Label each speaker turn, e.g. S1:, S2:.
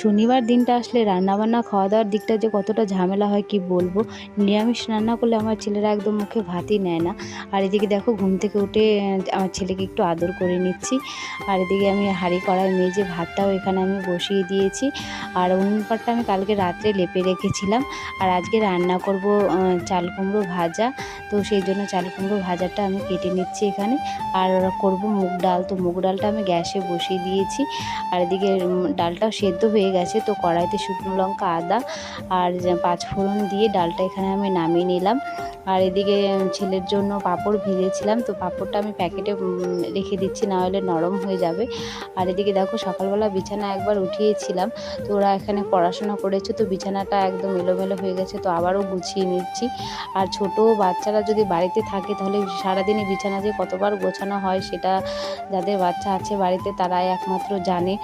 S1: শনিবার দিনটা আসলে রান্নাবান্না খাওয়া দাওয়ার দিকটা যে কতটা ঝামেলা হয় কি বলব? নিরামিষ রান্না করলে আমার ছেলেরা একদম মুখে ভাতই নেয় না। আর এদিকে দেখো ঘুম থেকে উঠে আমার ছেলেকে একটু আদর করে নিচ্ছি। আর এদিকে আমি হাঁড়ি কড়াই মেজে ভাতটাও এখানে আমি বসিয়ে দিয়েছি। আর উনুন পাটটা আমি কালকে রাত্রে লেপে রেখেছিলাম। আর আজকে রান্না করব চাল কুমড়ো ভাজা। তো সেই জন্য চাল কুমড়ো ভাজাটা আমি কেটে নিচ্ছি এখানে। আর করব মুগ ডাল। তো মুগ ডালটা আমি গ্যাসে বসিয়ে দিয়েছি। আর এদিকে ডালটাও সেদ্ধ হয়ে গেছে। তো কড়াইতে শুকনো লঙ্কা, আদা আর যে পাঁচ ফোড়ন দিয়ে ডালটা এখানে আমি নামিয়ে নিলাম। আর এদিকে ছেলের জন্য পাঁপড় ভেজেছিলাম। তো পাঁপড়টা আমি প্যাকেটে রেখে দিচ্ছি, না হলে নরম হয়ে যাবে। আর এদিকে দেখো সকালবেলা বিছানা একবার উঠিয়েছিলাম। তো ওরা এখানে পড়াশোনা করেছে, তো বিছানাটা একদম এলোমেলো হয়ে গেছে। তো আবারও গুছিয়ে নিচ্ছি। আর ছোট বাচ্চারা যদি বাড়িতে থাকে, তাহলে সারাদিনে বিছানা যে কতবার গোছানো হয়, সেটা যাদের বাচ্চা আছে বাড়িতে, তারাই একমাত্র জানে।